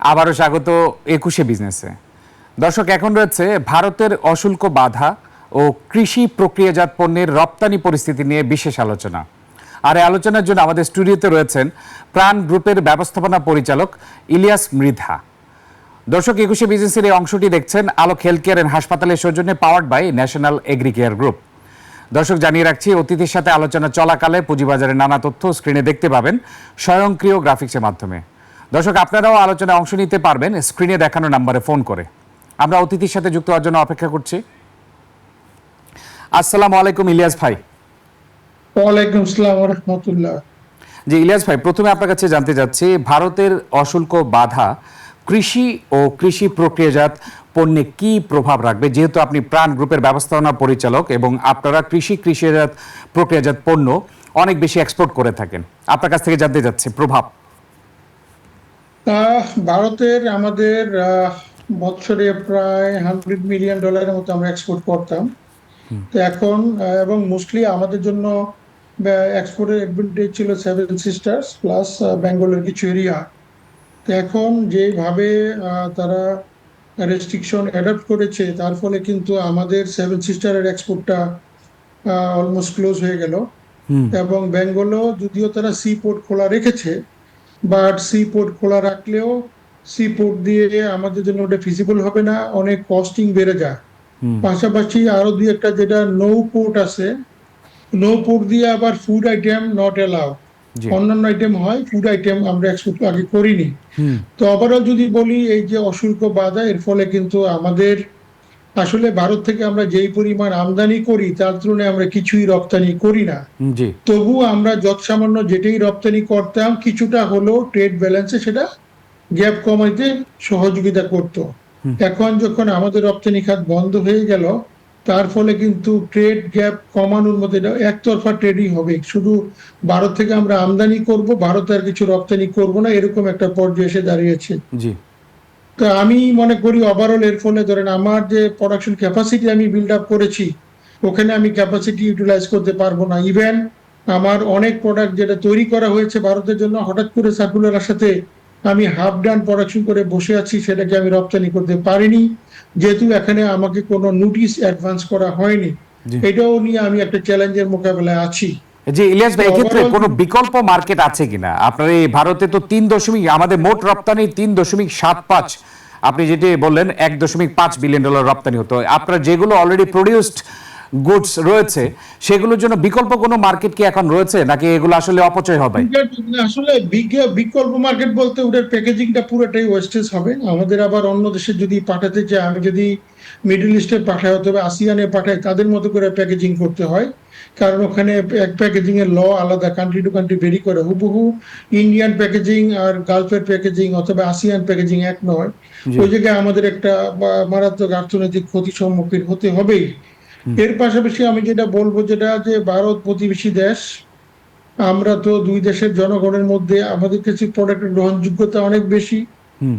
আবারও স্বাগত একুশে বিজনেসে দর্শক, এখন রয়েছে ভারতের অশুল্ক বাধা ও কৃষি প্রক্রিয়াজাত পণ্যের রপ্তানি পরিস্থিতি নিয়ে বিশেষ আলোচনা। আর এই আলোচনার জন্য আমাদের স্টুডিওতে রয়েছেন প্রাণ গ্রুপের ব্যবস্থাপনা পরিচালক ইলিয়াস মৃধা। দর্শক, একুশে বিজনেসের এই অংশটি দেখছেন আলোক হেলথ কেয়ার অ্যান্ড হাসপাতালের সৌজন্যে powered by national agri care group দর্শক, জানিয়ে রাখছি, অতিথির সাথে আলোচনা চলাকালে পুঁজিবাজারের নানা তথ্য স্ক্রিনে দেখতে পাবেন স্বয়ংক্রিয় গ্রাফিক্সের মাধ্যমে। দর্শক আপনারাও আলোচনায় অংশ নিতে পারবেন। স্ক্রিনে দেখানো নাম্বারে ফোন করে। আমরা অতিথির সাথে যুক্ত হওয়ার জন্য অপেক্ষা করছি। আসসালামু আলাইকুম ইলিয়াস ভাই। ওয়ালাইকুম আসসালাম রহমতুল্লাহ। জি ইলিয়াস ভাই প্রথমে আপনার কাছে জানতে চাচ্ছি ভারতের অশুল্ক বাধা কৃষি ও কৃষি প্রক্রিয়াজাত পণ্যে কি প্রভাব রাখবে? যেহেতু আপনি প্রাণ গ্রুপের ব্যবস্থাপনা পরিচালক এবং আপনারা কৃষি কৃষিজাত প্রক্রিয়াজাত পণ্য অনেক বেশি এক্সপোর্ট করে থাকেন। আপনার কাছ থেকে জানতে চাচ্ছি প্রভাব। ভারতের আমাদের বছরে প্রায় হান্ড্রেড মিলিয়ন ডলারের মতো আমরা এক্সপোর্ট করতাম। তো এখন এবং মোস্টলি আমাদের জন্য এক্সপোর্টের অ্যাডভান্টেজ ছিল সেভেন সিস্টার্স প্লাস বেঙ্গলের কিছু এরিয়া তো এখন যেভাবে তারা রেস্ট্রিকশন অ্যাডাপ্ট করেছে তার ফলে কিন্তু আমাদের সেভেন সিস্টারের এক্সপোর্টটা অলমোস্ট ক্লোজ হয়ে গেল। এবং বেঙ্গলও যদিও তারা সি পোর্ট খোলা রেখেছে বাট সি পোর্ট খোলা রাখলেও সি পোর্ট দিয়ে আমাদের জন্য ওটা ফিজিবল হবে না অনেক কস্টিং বেড়ে যায়। পাশাপাশি আরও দুই একটা যেটা নৌ পোর্ট আছে নৌ পোর্ট দিয়ে আবার ফুড আইটেম নট এলাও অন্যান্য আইটেম হয় ফুড আইটেম আমরা এক্সপোর্ট আগে করিনি। তো ওভারঅল যদি বলি এই যে অশুল্ক বাধা এর ফলে কিন্তু আমাদের আসলে ভারত থেকে আমরা যেই পরিমাণ আমদানি করি তার তুলনায় আমরা কিছুই রপ্তানি করি না। তবু আমরা যৎসামান্য যেটাই রপ্তানি করতাম কিছুটা হলেও ট্রেড ব্যালেন্সে সেটা গ্যাপ কমাইতে সহযোগিতা করত। এখন যখন আমাদের রপ্তানি খাত বন্ধ হয়ে গেল তার ফলে কিন্তু ট্রেড গ্যাপ কমানোর মধ্যে এটা একতরফা ট্রেডই হবে। শুধু ভারত থেকে আমরা আমদানি করব ভারতে আর কিছু রপ্তানি করব না এরকম একটা পর্যায়ে এসে দাঁড়িয়েছে। আমি মনে করি ওভারঅল এর ফলে ধরেন আমার যে প্রোডাকশন ক্যাপাসিটি আমি বিল্ড আপ করেছি ওখানে আমি ক্যাপাসিটি ইউটিলাইজ করতে পারব না। ইভেন আমার অনেক প্রোডাক্ট যেটা তৈরি করা হয়েছে ভারতের জন্য হঠাৎ করে সার্কুলার সাথে আমি হাফ ডান প্রোডাকশন করে বসে আছি সেটাকে আমি রপ্তানি করতে পারিনি। যেহেতু এখানে আমাকে কোনো নোটিশ অ্যাডভান্স করা হয়নি। এটাও নিয়ে আমি একটা চ্যালেঞ্জের মোকাবেলায় আছি। জি ইলিয়াস ভাই এক্ষেত্রে কোনো বিকল্প মার্কেট আছে কিনা? আপনার এই ভারতে তো তিন দশমিক আমাদের মোট রপ্তানি তিন দশমিক সাত পাঁচ। আপনি যেটি বললেন এক দশমিক পাঁচ বিলিয়ন ডলার রপ্তানি হতো। আপনার যেগুলো অলরেডি প্রডিউসড গুডস রয়েছে সেগুলোর জন্য বিকল্প কোনো মার্কেট কি এখন রয়েছে? নাকি এগুলো আসলে অপচয় হবে? আসলে বিকল্প মার্কেট বলতে ওটার প্যাকেজিংটা পুরোটাই ওয়েস্টেজ হবে। আমাদের আবার অন্য দেশে যদি পাঠাতে চাই আমি যদি মিডল ইস্টে পাঠায় অথবা আসিয়ানে পাঠায় তাদের মতো করে প্যাকেজিং করতে হয়। কারণ ওখানে এক প্যাকেজিং এর ল আলাদা কান্ট্রি টু কান্ট্রি ভেরি করে। হুবহু ইন্ডিয়ান প্যাকেজিং আর গালফের প্যাকেজিং অথবা আসিয়ান প্যাকেজিং এক নয়। ওই জায়গায় আমাদের একটা মারাত্মক অর্থনৈতিক ক্ষতির সম্মুখীন হতে হবেই। এর পাশাপাশি আমি যেটা বলব যেটা যে ভারত প্রতিবেশী দেশ আমরা তো দুই দেশের জনগণের মধ্যে আমাদের কাছে প্রোডাক্টের গ্রহণযোগ্যতা অনেক বেশি।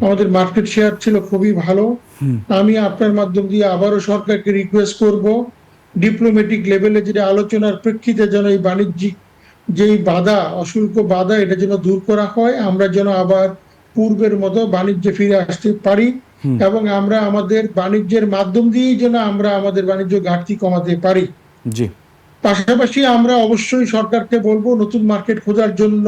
আমাদের মার্কেট শেয়ার ছিল খুবই ভালো। আমি আপনার মাধ্যম দিয়ে আবারও সরকারকে রিকোয়েস্ট করব ডিপ্লোম্যাটিক লেভেলে যেটা আলোচনার প্রেক্ষিতে যেন এই বাণিজ্যিক যেই বাধা অশুল্ক বাধা এটা যেন দূর করা হয় আমরা যেন আবার পূর্বের মতো বাণিজ্যে ফিরে আসতে পারি এবং আমরা আমাদের বাণিজ্যের মাধ্যম দিয়েই যেন আমরা আমাদের বাণিজ্য ঘাটতি কমাতে পারি। জি। পাশাপাশি আমরা অবশ্যই সরকারকে বলব, নতুন মার্কেট খোঁজার জন্য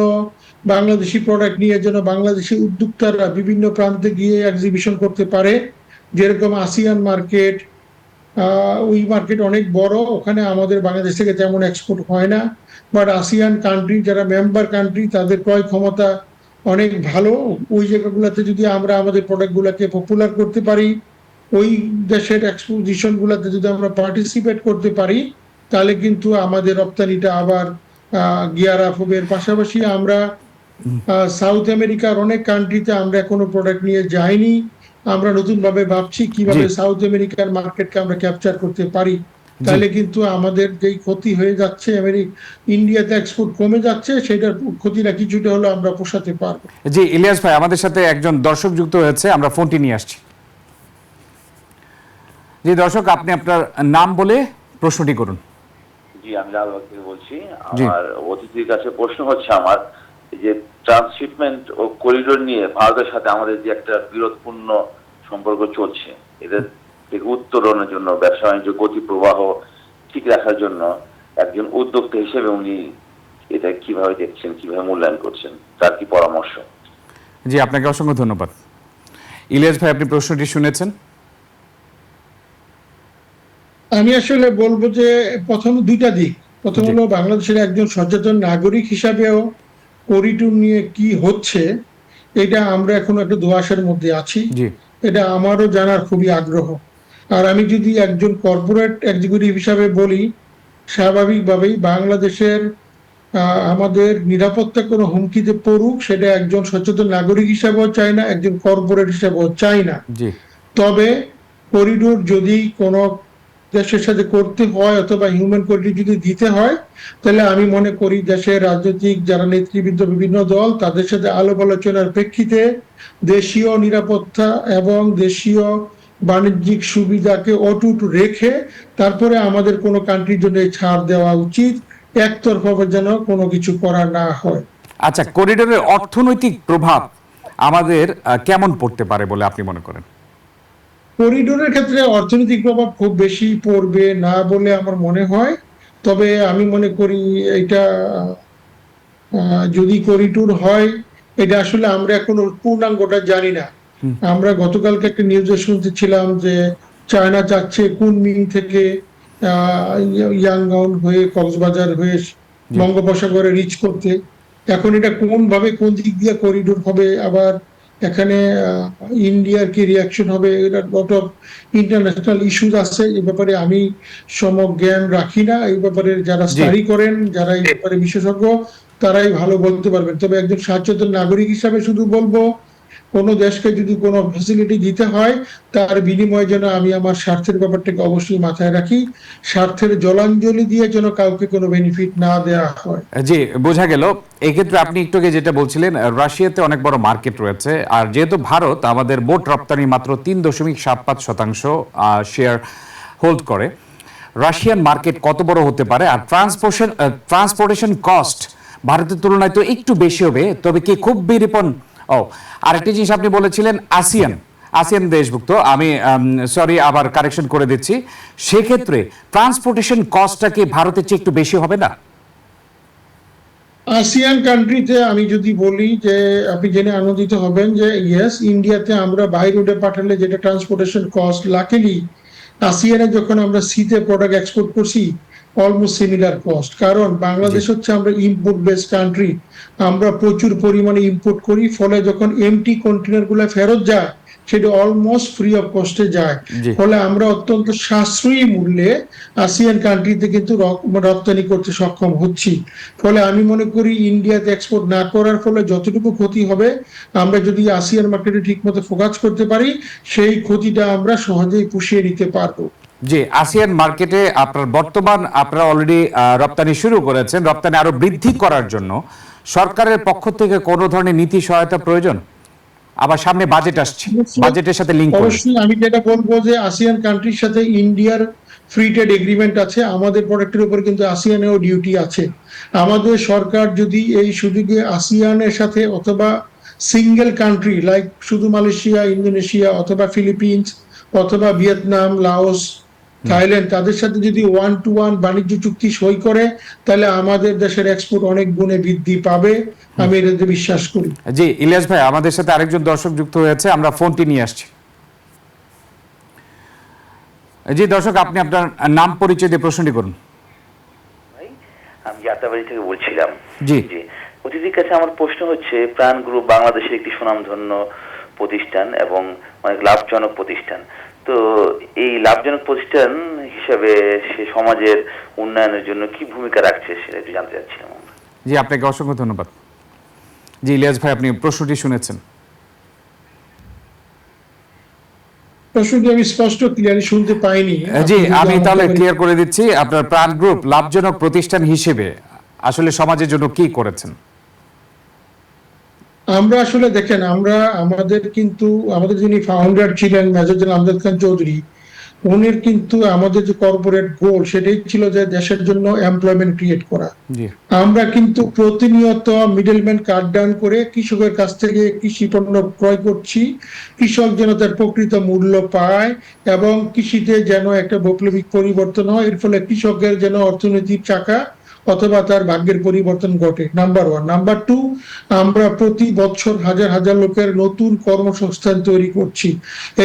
বাংলাদেশি প্রোডাক্ট নিয়ে যেন বাংলাদেশি উদ্যোক্তারা বিভিন্ন প্রান্তে গিয়ে এক্সিবিশন করতে পারে। যেরকম আসিয়ান মার্কেট ওই মার্কেট অনেক বড়, ওখানে আমাদের বাংলাদেশ থেকে তেমন এক্সপোর্ট হয় না। বাট আসিয়ান কান্ট্রি যারা মেম্বার কান্ট্রি তাদের ক্রয় ক্ষমতা অনেক ভালো। ওই জায়গাগুলোতে যদি আমরা আমাদের প্রোডাক্টগুলোকে পপুলার করতে পারি, ওই দেশের এক্সপোজিশনগুলোতে যদি আমরা পার্টিসিপেট করতে পারি তাহলে কিন্তু আমাদের রপ্তানিটা আবার গিয়ার আপ হবে। এর পাশাপাশি আমরা সাউথ আমেরিকার অনেক কান্ট্রিতে আমরা কোনো প্রোডাক্ট নিয়ে যাইনি। আমরা নতুন ভাবে ভাবছি কীভাবে সাউথ আমেরিকার মার্কেটকে আমরা ক্যাপচার করতে পারি। তাহলে কিন্তু আমাদের যেই ক্ষতি হয়ে যাচ্ছে আমেরিক ইন্ডিয়াতে এক্সপোর্ট কমে যাচ্ছে সেটার ক্ষতিটা কিছুটা হলো আমরা পোষাতে পারব। জি ইলিয়াস ভাই আমাদের সাথে একজন দর্শক যুক্ত হয়েছে আমরা ফোনটি নিয়ে আসছি। জি দর্শক আপনি আপনার নাম বলে প্রশ্নটি করুন। জি আমি লালবাগ থেকে বলছি। আমার অতিথির কাছে প্রশ্ন হচ্ছে আমার যে ট্রান্সশিপমেন্ট ও করিডোর নিয়ে ভারতের সাথে আমাদের যে একটা বিরোধপূর্ণ সম্পর্ক চলছে এদের থেকে উত্তরণের জন্য ব্যবসা বাণিজ্য গতি প্রবাহ ঠিক রাখার জন্য একজন উদ্যোক্তা হিসেবে উনি এটা কীভাবে দেখছেন কীভাবে মূল্যায়ন করছেন তার কি পরামর্শ? জি আপনাকে অসংখ্য ধন্যবাদ। ইলিয়াস ভাই আপনি প্রশ্নটি শুনেছেন? আমি আসলে বলব যে প্রথম দুইটা দিক। প্রথম হলো বাংলাদেশের একজন সচেতন নাগরিক হিসাবেও করিডোর নিয়ে কি হচ্ছে এটা আমরা এখন একটা দোয়াশের মধ্যে আছি। এটা আমারও জানার খুবই আগ্রহ। আর আমি যদি একজন কর্পোরেট এক্সিকিউটিভ হিসাবে বলি স্বাভাবিকভাবেই বাংলাদেশের আমাদের নিরাপত্তা কোনো হুমকিতে পড়ুক সেটা একজন সচেতন নাগরিক হিসাবেও চাই না একজন কর্পোরেট হিসাবেও চাই না। তবে করিডোর যদি কোনো দেশের সাথে করতে হয় অথবা হিউম্যান কোয়ালিটি যদি দিতে হয়, তাহলে আমি মনে করি দেশের রাজনৈতিক যারা নেতৃবৃন্দ বিভিন্ন দল, তাদের সাথে আলাপ আলোচনার প্রেক্ষিতে দেশীয় নিরাপত্তা এবং দেশীয় বাণিজ্যিক সুবিধাকে অটুট রেখে তারপরে আমাদের কোনো কান্ট্রির জন্য ছাড় দেওয়া উচিত, একতরফাভাবে যেন কোনো কিছু করা না হয়। আচ্ছা করিডোরের অর্থনৈতিক প্রভাব আমাদের কেমন পড়তে পারে বলে আপনি মনে করেন? করিডোরের ক্ষেত্রে অর্থনৈতিক প্রভাব খুব বেশি পড়বে না বলে আমার মনে হয়। তবে আমি মনে করি এটা যদি করিডোর হয় এটা আসলে আমরা এখন পূর্ণাঙ্গটা জানি না। আমরা গতকালকে একটা নিউজে শুনতেছিলাম যে চায়না চাচ্ছে কুনমিং থেকে ইয়াংগাউন হয়ে কক্সবাজার হয়ে বঙ্গোপসাগরে রিচ করতে। এখন এটা কোন ভাবে কোন দিক দিয়ে করিডোর হবে আবার এখানে ইন্ডিয়ার কি রিয়াকশন হবে? এটা লট অফ ইন্টারন্যাশনাল ইস্যুজ আছে। এই ব্যাপারে আমি সম জ্ঞান রাখি না। এই ব্যাপারে যারা স্টাডি করেন যারা এই ব্যাপারে বিশেষজ্ঞ তারাই ভালো বলতে পারবেন। তবে একজন সচেতন নাগরিক হিসাবে শুধু বলব কোনো দেশকে যদি কোনো ফ্যাসিলিটি দিতে হয়, তার বিনিময়ে যেন আমি আমার স্বার্থের ব্যাপারটাকে অবশ্যই মাথায় রাখি। স্বার্থের জলাঞ্জলি দিয়ে যেন কাউকে কোনো বেনিফিট না দেওয়া হয়। জি, বোঝা গেল। এক্ষেত্রে আপনি একটু আগে যেটা বলছিলেন রাশিয়াতে অনেক বড় মার্কেট রয়েছে। আর যেহেতু ভারত আমাদের মোট রপ্তানি মাত্র তিন দশমিক সাত পাঁচ শতাংশ শেয়ার হোল্ড করে, রাশিয়ান মার্কেট কত বড় হতে পারে? আর ট্রান্সপোর্টেশন ট্রান্সপোর্টেশন কস্ট ভারতের তুলনায় তো একটু বেশি হবে, তবে কি খুব বিরিপন ও, আরেকটি জিনিস আপনি বলেছিলেন আসিয়ান আসিয়ান দেশভুক্ত। আমি সরি আবার কারেকশন করে দিচ্ছি। সেক্ষেত্রে ট্রান্সপোর্টেশন কস্টটা কি ভারতের চেয়ে একটু বেশি হবে না? আসিয়ান কান্ট্রিতে আমি যদি বলি যে, আপনি জেনে আনন্দিত হবেন যে ইয়েস ইন্ডিয়াতে আমরা বাই রোডে পাঠালে যেটা ট্রান্সপোর্টেশন কস্ট লাকিলি আসিয়ানে যখন আমরা সিতে প্রোডাক্ট এক্সপোর্ট করছি অলমোস্ট সিমিলার কস্ট কারণ বাংলাদেশ হচ্ছে আমরা ইম্পোর্ট বেসড কান্ট্রি আমরা প্রচুর পরিমাণে ইম্পোর্ট করি ফলে যখন এমটি কন্টেনারগুলো ফেরত যায় সেটা অলমোস্ট ফ্রি অফ কস্টে যায়। ফলে আমরা অত্যন্ত সাশ্রয়ী মূল্যে আসিয়ান কান্ট্রিতে কিন্তু রপ্তানি করতে সক্ষম হচ্ছি। ফলে আমি মনে করি ইন্ডিয়াতে এক্সপোর্ট না করার ফলে যতটুকু ক্ষতি হবে আমরা যদি আসিয়ান মার্কেটে ঠিকমতো ফোকাস করতে পারি সেই ক্ষতিটা আমরা সহজেই পুষিয়ে নিতে পারব। জি আসিয়ান মার্কেটে আপনার বর্তমান আপনারা অলরেডি রপ্তানি শুরু করেছেন। রপ্তানি আরও বৃদ্ধি করার জন্য সরকারের পক্ষ থেকে কোনো ধরনের নীতি সহায়তা প্রয়োজন? আবার সামনে বাজেট আসছে। বাজেটের সাথে করে অবশ্যই আমি যেটা বলব যে আসিয়ান কান্ট্রির সাথে ইন্ডিয়ার ফ্রি ট্রেড এগ্রিমেন্ট আছে। আমাদের প্রোডাক্টের উপর কিন্তু আসিয়ানেও ডিউটি আছে। আমাদের সরকার যদি এই সুযোগে আসিয়ানের সাথে অথবা সিঙ্গেল কান্ট্রি লাইক শুধু মালয়েশিয়া ইন্দোনেশিয়া অথবা ফিলিপিন্স অথবা ভিয়েতনাম লাওস থাইল্যান্ড তাদের সাথে যদি ওয়ান টু ওয়ান বাণিজ্য চুক্তি সই করে তাহলে আমাদের দেশের এক্সপোর্ট অনেক গুণে বৃদ্ধি পাবে। আমি এটাতে বিশ্বাস করি। জি ইলিয়াস ভাই আমাদের সাথে আরেকজন দর্শক যুক্ত হয়েছে আমরা ফোনটি নিয়ে আসছি। জি দর্শক আপনি আপনার নাম পরিচয় দিয়ে প্রশ্নটি করুন। আমি যাত্রাবাড়ি থেকে বলছিলাম। জি। জি অতিথির কাছে আমার প্রশ্ন হচ্ছে প্রাণ গ্রুপ বাংলাদেশের একটি সুনামধন্য প্রতিষ্ঠান এবং অনেক লাভজনক প্রতিষ্ঠান। তো এই লাভজনক প্রতিষ্ঠান হিসাবে সে সমাজের উন্নয়নের জন্য কি ভূমিকা রাখছে সেটা একটু জানতে চাচ্ছিলাম জি আপনাকে অসংখ্য ধন্যবাদ। জি ইলিয়াস ভাই আপনি প্রশ্নটি শুনেছেন। প্রশ্নটি আমি স্পষ্ট ক্লিয়ারলি শুনতে পাইনি। জি আমি তাহলে ক্লিয়ার করে দিচ্ছি আপনার প্রাণ গ্রুপ লাভজনক প্রতিষ্ঠান হিসেবে আসলে সমাজের জন্য কি করেছেন? আমরা আসলে দেখেন আমরা আমাদের কিন্তু আমাদের যিনি ফাউন্ডার ছিলেন মেজর জেনারেল আমজাদ খান চৌধুরী উনির কিন্তু আমাদের যে কর্পোরেট গোল সেটাই ছিল যে দেশের জন্য এমপ্লয়মেন্ট ক্রিয়েট করা। আমরা কিন্তু প্রতিনিয়ত মিডলম্যান কাট ডাউন করে কৃষকের কাছ থেকে কৃষি পণ্য ক্রয় করছি কৃষক যেন তার প্রকৃত মূল্য পায় এবং কৃষিতে যেন একটা বৈপ্লবিক পরিবর্তন হয় এর ফলে কৃষকের যেন অর্থনৈতিক চাকা অথবা তার ভাগ্যের পরিবর্তন ঘটে। নাম্বার ওয়ান নাম্বার টু আমরা প্রতি বছর হাজার হাজার লোকের নতুন কর্মসংস্থান তৈরি করছি।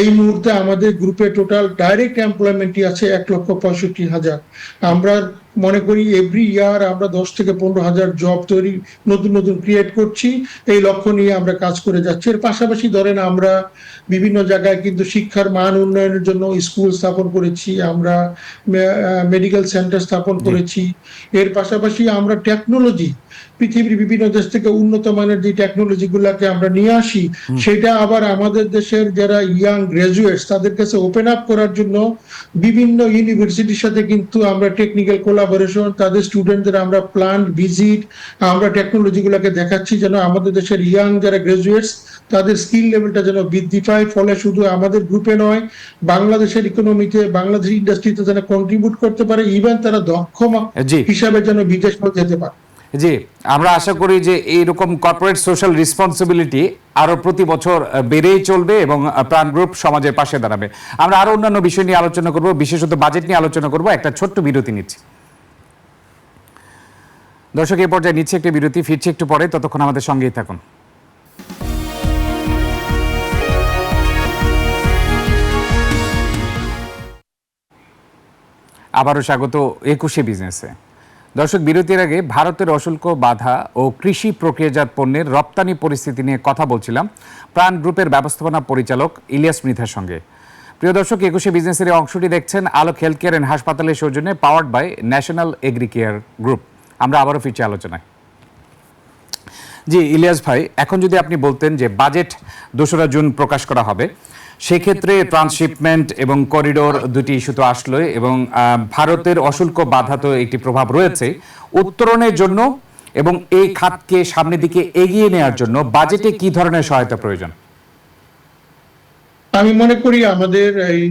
এই মুহূর্তে আমাদের গ্রুপে টোটাল ডাইরেক্ট এমপ্লয়মেন্টই আছে এক লক্ষ পঁয়ষট্টি হাজার। আমরা মনে করি এভরি ইয়ার আমরা দশ থেকে পনেরো হাজার জব তৈরি নতুন নতুন ক্রিয়েট করছি। এই লক্ষ্য নিয়ে আমরা কাজ করে যাচ্ছি। এর পাশাপাশি ধরেন আমরা বিভিন্ন জায়গায় কিন্তু শিক্ষার মান উন্নয়নের জন্য স্কুল স্থাপন করেছি আমরা মেডিকেল সেন্টার স্থাপন করেছি। এর পাশাপাশি আমরা টেকনোলজি পৃথিবীর বিভিন্ন দেশ থেকে উন্নত মানের যে টেকনোলজি গুলাকে আমরা নিয়ে আসি সেটা আবার আমাদের দেশের যারা ইয়াং গ্রাজুয়েটস তাদের কাছে ওপেন আপ করার জন্য বিভিন্ন ইউনিভার্সিটির সাথে কিন্তু আমরা টেকনিক্যাল কোলাবোরেশন তাদের স্টুডেন্টদের আমরা প্ল্যান্ট ভিজিট আমরা টেকনোলজি গুলাকে দেখাচ্ছি যেন আমাদের দেশের ইয়াং যারা গ্রাজুয়েটস তাদের স্কিল লেভেলটা যেন বৃদ্ধি পায়। ফলে শুধু আমাদের গ্রুপে নয় বাংলাদেশের ইকোনমিতে বাংলাদেশ ইন্ডাস্ট্রিতে যেন কন্ট্রিবিউট করতে পারে ইভেন তারা দক্ষ হিসাবে যেন বিদেশেও যেতে পারে। জি, আমরা আশা করি যে এইরকম কর্পোরেট সোশ্যাল রেসপন্সিবিলিটি আরও প্রতি বছর বেড়েই চলবে এবং প্রাণ গ্রুপ সমাজের পাশে দাঁড়াবে। আমরা আরও অন্যান্য বিষয় নিয়ে আলোচনা করব, বিশেষত বাজেট নিয়ে আলোচনা করব। একটা ছোট্ট বিরতি নিচ্ছি। দর্শক এই পর্যায়ে নিচ্ছে একটি বিরতি, ফিরছি একটু পরে, ততক্ষণ আমাদের সঙ্গেই থাকুন। আবারও স্বাগত একুশে বিজনেসে দর্শক, বিরতির আগে ভারতের অশুল্ক বাধা ও কৃষি প্রক্রিয়াজাত পণ্যের রপ্তানি পরিস্থিতি নিয়ে কথা বলছিলাম প্রাণ গ্রুপের ব্যবস্থাপনা পরিচালক ইলিয়াস মৃধার সঙ্গে। প্রিয় দর্শক, একুশে বিজনেসের অংশটি দেখছেন আলোক হেলথ কেয়ার অ্যান্ড হাসপাতালের সৌজন্যে powered by national agri care group. আমরা আবারও ফিরছি আলোচনায়। জি, ইলিয়াস ভাই, এখন যদি আপনি বলতেন যে বাজেট দোসরা জুন প্রকাশ করা হবে সেক্ষেত্রে ট্রান্সশিপমেন্ট এবং করিডোর দুটি ইস্যু তো আসলোই এবং ভারতের অশুল্ক বাধা তো একটি প্রভাব রয়েছে। উত্তরণের জন্য এবং এই খাতকে সামনের দিকে এগিয়ে নেওয়ার জন্য বাজেটে কি ধরনের সহায়তা প্রয়োজন? আমি মনে করি আমাদের এই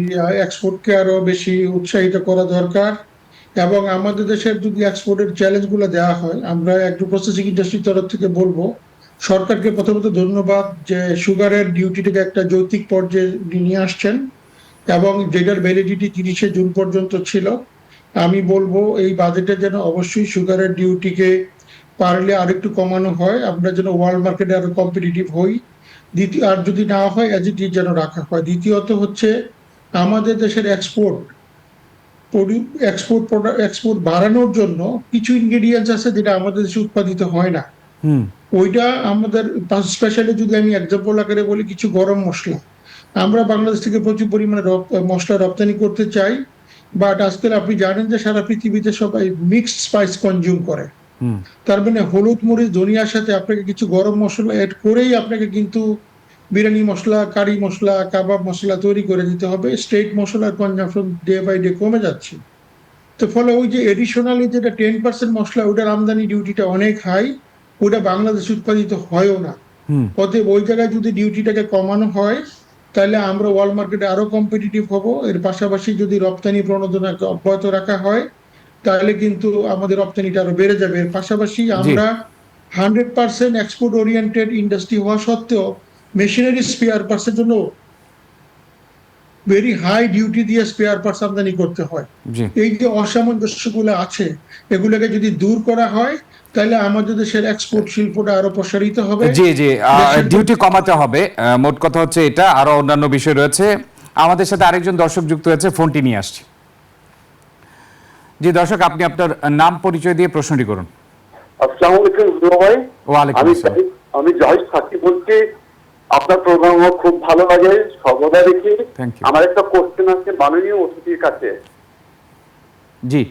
এক্সপোর্টকে আরও বেশি উৎসাহিত করা দরকার এবং আমাদের দেশের যদি এক্সপোর্টের চ্যালেঞ্জগুলো দেওয়া হয় আমরা অ্যাগ্রো প্রসেসিং ইন্ডাস্ট্রির তরফ থেকে বলব সরকারকে প্রথমত ধন্যবাদ যে সুগারের ডিউটিটাকে একটা যৌতিক পর্যায়ে নিয়ে আসছেন এবং যেটার ভ্যালিডিটি তিরিশে জুন পর্যন্ত ছিল, আমি বলব এই বাজেটে যেন অবশ্যই সুগারের ডিউটিকে পারলে আরেকটু কমানো হয়, আমরা যেন ওয়ার্ল্ড মার্কেটে আরও কম্পিটিটিভ হই। দ্বিতীয়, আর যদি না হয় অ্যাজ ইট যেন রাখা হয়। দ্বিতীয়ত হচ্ছে, আমাদের দেশের এক্সপোর্ট এক্সপোর্ট প্রোডাক্ট এক্সপোর্ট বাড়ানোর জন্য কিছু ইনগ্রেডিয়েন্টস আছে যেটা আমাদের দেশে উৎপাদিত হয় না। ওইটা আমাদের স্পেশালি যদি আমি এক্সাম্পল আকারে বলি কিছু গরম মশলা। আমরা বাংলাদেশ থেকে প্রচুর পরিমাণে মশলা রপ্তানি করতে চাই বাট আজকাল আপনি জানেন যে সারা পৃথিবীতে সবাই মিক্সড স্পাইস কনজিউম করে। তার মানে হলুদ মরিচ ধনিয়ার সাথে আপনাকে কিছু গরম মশলা এড করেই আপনাকে কিন্তু বিরিয়ানি মশলা কারি মশলা কাবাব মশলা তৈরি করে দিতে হবে। স্টেট মশলার কনজাম্পশন ডে বাই ডে কমে যাচ্ছে। তো ফলে ওই যে এডিশনালি যেটা টেন পার্সেন্ট মশলা ওটার আমদানি ডিউটিটা অনেক হাই ওটা বাংলাদেশ উৎপাদিত হয়ও না। অতএব ওই জায়গায় যদি ডিউটিটাকে কমানো হয় তাহলে আমরা ওয়ার্ল্ড মার্কেটে আরও কম্পিটিটিভ হব। এর পাশাপাশি যদি রপ্তানি প্রণোদনাকে অব্যাহত রাখা হয় তাহলে কিন্তু আমাদের রপ্তানিটা আরও বেড়ে যাবে। এর পাশাপাশি আমরা hundred percent export oriented industry হওয়া সত্ত্বেও মেশিনারি স্পেয়ার পার্টসের জন্য ভেরি হাই ডিউটি দিয়ে স্পেয়ার পার্টস আমদানি করতে হয়। এই যে অসামঞ্জস্যগুলো আছে এগুলোকে যদি দূর করা হয় তাহলে আমাদের দেশের এক্সপোর্ট শিল্পটা আরও প্রসারিত হবে। জি জি ডিউটি কমাতে হবে। মোট কথা হচ্ছে এটা আরও অন্যান্য বিষয় রয়েছে। আমাদের সাথে আরেকজন দর্শক যুক্ত হয়েছে ফোনটি নিয়ে আসছি। জি দর্শক আপনি আপনার নাম পরিচয় দিয়ে প্রশ্নটি করুন। আসসালামু আলাইকুম ভাই। ওয়ালাইকুম আসসালাম। আমি জাহিদ সাক্ষী বলছি। আপনার প্রোগ্রাম খুব ভালো লাগে সর্বদা দেখি। আমার একটা কোশ্চেন আছে মাননীয় অতিথির কাছে। জি।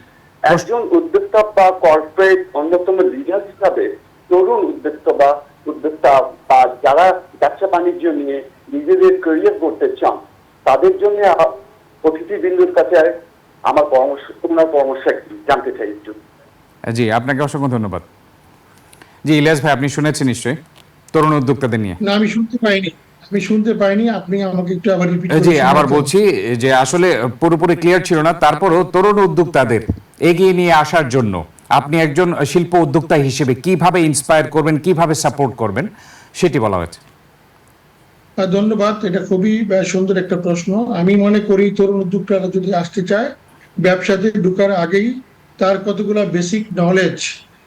একজন উদ্যোক্তা বা কর্পোরেট অন্যতম লিডার হিসাবে তরুণ উদ্যোক্তা বা উদ্যোক্তা বা যারা ব্যবসা বাণিজ্য নিয়ে নিজেদের ক্যারিয়ার করতে চান তাদের জন্য অতিথিবৃন্দুর কাছে আমার পরামর্শ তোমার পরামর্শ জানতে চাই একটু। জি আপনাকে অসংখ্য ধন্যবাদ। জি ইলিয়াস ভাই আপনি শুনেছেন নিশ্চয়ই তরুণ উদ্যোক্তাদের নিয়ে। না আমি শুনতে পাইনি। আমি শুনতে পাইনি আপনি আমাকে একটু আবার রিপিট জি আবার বলছি যে আসলে পুরোপুরি ক্লিয়ার ছিল না তারপরও তরুণ উদ্যোক্তাদের এগিয়ে নিয়ে আসার জন্য আপনি একজন শিল্প উদ্যোক্তা হিসেবে কীভাবে ইন্সপায়ার করবেন, কীভাবে সাপোর্ট করবেন, সেটি বলা হয়েছে। ধন্যবাদ। এটা খুবই সুন্দর একটা প্রশ্ন। আমি মনে করি তরুণ উদ্যোক্তারা যদি আসতে চায়, ব্যবসাতে ঢুকার আগেই তার কতগুলো বেসিক নলেজ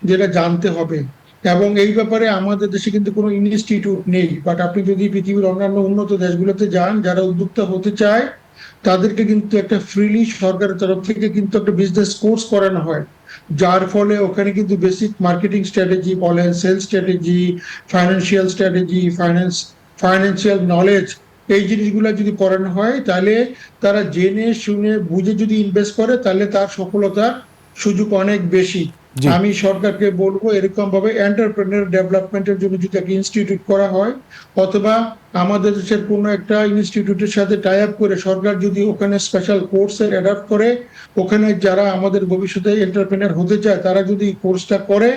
যেটা জানতে হবে। এবং এই ব্যাপারে আমাদের দেশে কিন্তু কোনো ইনস্টিটিউট নেই। বাট আপনি যদি পৃথিবীর অন্যান্য উন্নত দেশগুলোতে যান, যারা উদ্যোক্তা হতে চায় তাদেরকে কিন্তু একটা ফ্রিলি সরকারের তরফ থেকে কিন্তু একটা বিজনেস কোর্স করানো হয় যার ফলে ওখানে কিন্তু বেসিক মার্কেটিং স্ট্র্যাটেজি বলেন sales strategy financial strategy finance financial knowledge এই জিনিসগুলো যদি করানো হয়, তাহলে তারা জেনে, শুনে, বুঝে যদি ইনভেস্ট করে, তাহলে তার সফলতার সুযোগ অনেক বেশি। আমি সরকারকে বলব এরকম ভাবে এন্টারপ্রেনার ডেভেলপমেন্টের জন্য যদি একটা ইনস্টিটিউট করা হয় অথবা আমাদের দেশের কোনো একটা ইনস্টিটিউটের সাথে টাই আপ করে সরকার যদি ওখানে স্পেশাল কোর্সের অ্যাডাপ্ট করে ওখানে যারা আমাদের ভবিষ্যতে এন্টারপ্রেনার হতে চায় তারা যদি কোর্সটা করে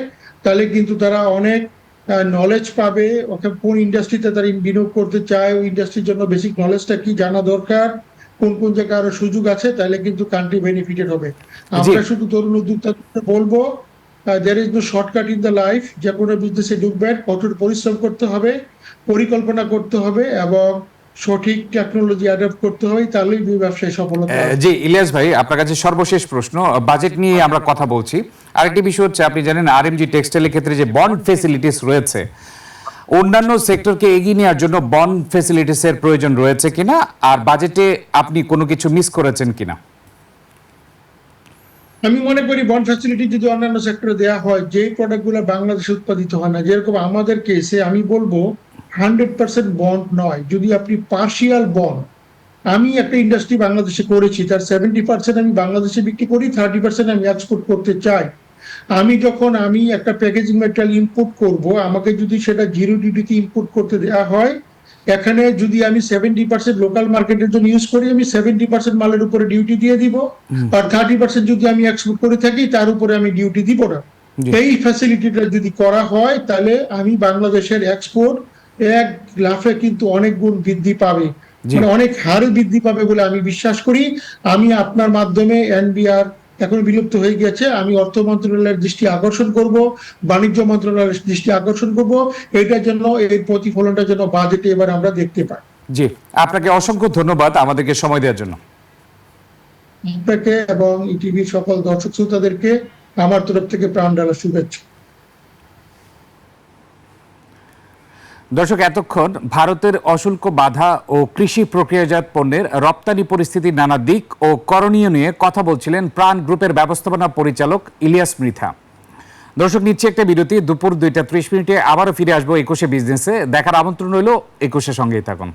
তাহলে কিন্তু তারা অনেক নলেজ পাবে। ওখানে কোন ইন্ডাস্ট্রিতে তারা বিনিয়োগ করতে চায় ওই ইন্ডাস্ট্রির জন্য বেসিক নলেজটা কি জানা দরকার কোন কোন জায়গায় আরও সুযোগ আছে তাহলে কিন্তু কান্ট্রি বেনিফিটেড হবে। আমরা শুধু তরুণ উদ্যোক্তাদের বলব there is no shortcut in the life যে কোনো বিজনেসে ঢুকবেন, কঠোর পরিশ্রম করতে হবে, পরিকল্পনা করতে হবে এবং সঠিক টেকনোলজি অ্যাডাপ্ট করতে হবে, তাহলেই ব্যবসায় সফলতা জি, ইলিয়াস ভাই, আপনার কাছে সর্বশেষ প্রশ্ন বাজেট নিয়ে আমরা কথা বলছি। আরেকটি বিষয় হচ্ছে, আপনি জানেন আরএমজি টেক্সটাইলের ক্ষেত্রে যে বন্ড ফেসিলিটিস রয়েছে, অন্যান্য সেক্টরকে এগিয়ে নেওয়ার জন্য বন্ড ফেসিলিটিস এর প্রয়োজন রয়েছে কিনা, আর বাজেটে আপনি কোনো কিছু মিস করেছেন কিনা? আমি মনে করি বন্ড ফ্যাসিলিটি যদি অন্যান্য সেক্টরে দেওয়া হয় যে প্রোডাক্টগুলো বাংলাদেশে উৎপাদিত হয় না, যেরকম আমাদের কেসে আমি বলব হান্ড্রেড পার্সেন্ট বন্ড নয়। যদি আপনি পার্শিয়াল বন্ড আমি একটা ইন্ডাস্ট্রি বাংলাদেশে করেছি, তার সেভেন্টি পার্সেন্ট আমি বাংলাদেশে বিক্রি করি থার্টি পার্সেন্ট আমি এক্সপোর্ট করতে চাই। আমি যখন আমি একটা প্যাকেজিং ম্যাটেরিয়াল ইম্পোর্ট করব, আমাকে যদি সেটা জিরো ডিউটিতে ইম্পোর্ট করতে দেওয়া হয় এখানে যদি আমি সেভেন্টি পার্সেন্ট লোকাল মার্কেটের জন্য ইউজ করি আমি সেভেন্টি পার্সেন্ট মালের উপরে ডিউটি দিয়ে দিব। আর থার্টি পার্সেন্ট যদি আমি এক্সপোর্ট করে থাকি তার উপরে আমি ডিউটি দিব না। এই ফ্যাসিলিটিটা যদি করা হয় তাহলে আমি বাংলাদেশের এক্সপোর্ট এক লাফে কিন্তু অনেক গুণ বৃদ্ধি পাবে। মানে অনেক হারে বৃদ্ধি পাবে বলে আমি বিশ্বাস করি। আমি আপনার মাধ্যমে এনবিআর এখন বিলুপ্ত হয়ে গেছে আমি অর্থ মন্ত্রণালয়ের দৃষ্টি আকর্ষণ করব বাণিজ্য মন্ত্রণালয়ের দৃষ্টি আকর্ষণ করব। এটার জন্য এই প্রতিফলনটার জন্য বাজেটে এবার আমরা দেখতে পাই। জি আপনাকে অসংখ্য ধন্যবাদ আমাদেরকে সময় দেওয়ার জন্য। আপনাকে এবং ইটিভির সকল দর্শক শ্রোতাদেরকে আমার তরফ থেকে প্রাণ ডালা শুভেচ্ছা। দর্শক, এতক্ষণ ভারতের অশুল্ক বাধা ও কৃষি প্রক্রিয়াজাত পণ্যের রপ্তানি পরিস্থিতির নানা দিক ও করণীয় নিয়ে কথা বলছিলেন প্রাণ গ্রুপের ব্যবস্থাপনা পরিচালক ইলিয়াস মৃথা। দর্শক, নিচ্ছে একটা বিরতি। দুপুর দুইটা ত্রিশ মিনিটে আবারও ফিরে আসব একুশে বিজনেসে। দেখার আমন্ত্রণ রইল একুশে সঙ্গেই থাকুন।